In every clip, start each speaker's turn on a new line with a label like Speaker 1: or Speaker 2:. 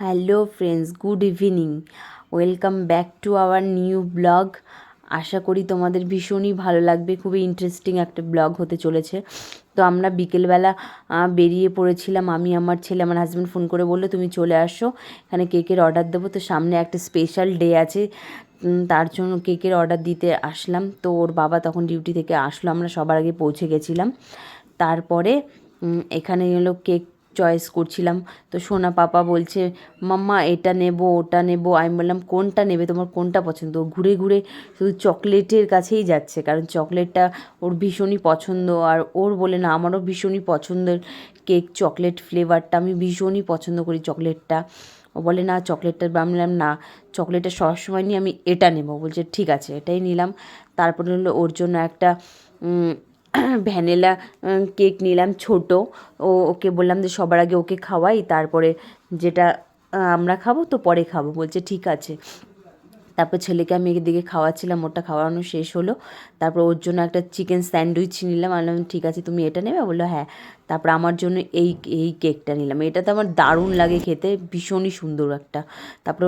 Speaker 1: Hello friends, good evening. Welcome back to our new blog. আশা করি তোমাদের ভীষণই ভালো লাগবে। খুবই ইন্টারেস্টিং একটা ব্লগ হতে চলেছে। তো আমরা বিকেলবেলা বেরিয়ে পড়েছিলাম। আমি, আমার ছেলে, আমার হাজব্যান্ড ফোন করে বলল, তুমি চলে আসো। এখানে কেকের অর্ডার দেবো। তো সামনে একটা স্পেশাল ডে আছে। তার জন্য কেকের অর্ডার দিতে আসলাম। তো ওর বাবা তখন ডিউটি থেকে আসলো। আমরা সবার আগে পৌঁছে গেছিলাম। তারপরে এখানে হলো কেক চয়েস করছিলাম। তো সোনা পাপা বলছে, মাম্মা, এটা নেব, ওটা নেব। আমি বললাম, কোনটা নেবে? তোমার কোনটা পছন্দ? ঘুরে ঘুরে শুধু চকলেটের কাছেই যাচ্ছে, কারণ চকলেটটা ওর ভীষণই পছন্দ। আর ওর বলে, না, আমারও ভীষণই পছন্দের কেক, চকলেট ফ্লেভারটা, আমি ভীষণই পছন্দ করি চকলেটটা। ও বলে, না, চকলেটটা বললাম, না, চকলেটটা সবসময় নিয়ে আমি এটা নেব। বলছে, ঠিক আছে। এটাই নিলাম। তারপরে হলো ওর জন্য একটা ভ্যানিলা কেক নিলাম ছোট। ও, ওকে বললাম যে সবার আগে ওকে খাওয়াই, তারপরে যেটা আমরা খাব তো পরে খাব। বলছে, ঠিক আছে। তারপর ছেলেকে আমি এদিকে খাওয়াচ্ছিলাম, ওটা খাওয়ানো শেষ হলো। তারপর ওর জন্য একটা চিকেন স্যান্ডউইচ নিলাম। বললাম, ঠিক আছে, তুমি এটা নেবে? বলল হ্যাঁ। তারপর আমার জন্য এই এই কেকটা নিলাম। এটা তো আমার দারুণ লাগে খেতে, ভীষণই সুন্দর একটা। তারপর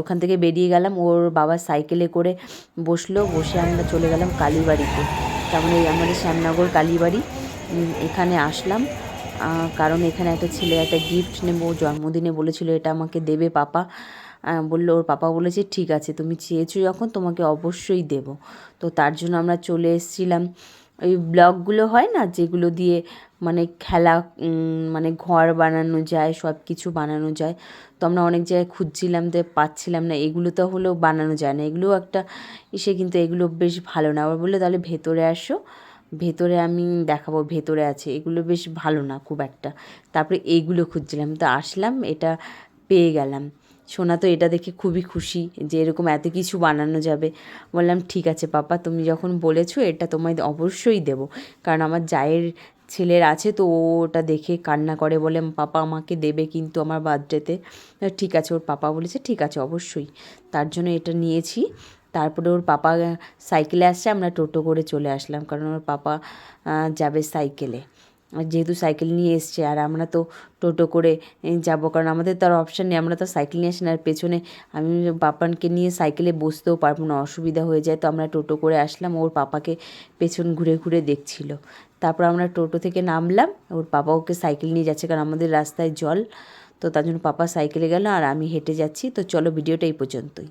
Speaker 1: ওখান থেকে বেরিয়ে গেলাম। ওর বাবা সাইকেলে করে বসল। বসে আমরা চলে গেলাম কালীবাড়িতে। তারপরে আমাদের শ্যামনগর কালীবাড়ি এখানে আসলাম। কারণ এখানে একটা ছেলে একটা গিফট নেব, জন্মদিনে বলেছিল এটা আমাকে দেবে পাপা। বলল, ওর পাপা বলেছে, ঠিক আছে, তুমি চেয়েছো যখন, তোমাকে অবশ্যই দেব। তো তার জন্য আমরা চলে এসেছিলাম। ওই ব্লগগুলো হয় না, যেগুলো দিয়ে মানে খেলা মানে ঘর বানানো যায় সব কিছু বানানো যায়। তো আমরা অনেক জায়গায় খুঁজছিলাম যে পাচ্ছিলাম না, এগুলো তো হলেও বানানো যায় না। এগুলোও একটা ইসে কিন্তু এগুলো বেশ ভালো না। আবার বলল, তাহলে ভেতরে আসো, ভেতরে আমি দেখাবো, ভেতরে আছে। এগুলো বেশ ভালো না খুব একটা। তারপরে এইগুলো খুঁজছিলাম। তো আসলাম, এটা পেয়ে গেলাম। সোনা তো এটা দেখে খুবই খুশি যে এরকম এত কিছু বানানো যাবে। বললাম, ঠিক আছে পাপা, তুমি যখন বলেছ এটা তোমায় অবশ্যই দেবো। কারণ আমার জায়ের ছেলের আছে তো ও ওটা দেখে কান্না করে বলে, পাপা আমাকে দেবে কিন্তু আমার বার্থডেতে। ঠিক আছে। ওর পাপা বলেছে, ঠিক আছে, অবশ্যই। তার জন্য এটা নিয়েছি। তারপরে ওর পাপা সাইকেলে আসছে, আমরা টোটো করে চলে আসলাম। কারণ ওর পাপা যাবে সাইকেলে। যেহেতু সাইকেল নিয়ে এসছে, আর আমরা তো টোটো করে যাব। কারণ আমাদের তো আর অপশান নেই, আমরা তো সাইকেল নিয়ে আসি না। আর পেছনে আমি পাপানকে নিয়ে সাইকেলে বসতেও পারব না, অসুবিধা হয়ে যায়। তো আমরা টোটো করে আসলাম, ওর পাপাকে পেছন ঘুরে ঘুরে দেখছিল। তারপর আমরা টোটো থেকে নামলাম, ওর পাপা ওকে সাইকেল নিয়ে যাচ্ছে, কারণ আমাদের রাস্তায় জল। তো তার জন্য পাপা সাইকেলে গেল, আর আমি হেঁটে যাচ্ছি। তো চলো, ভিডিওটা এই পর্যন্তই।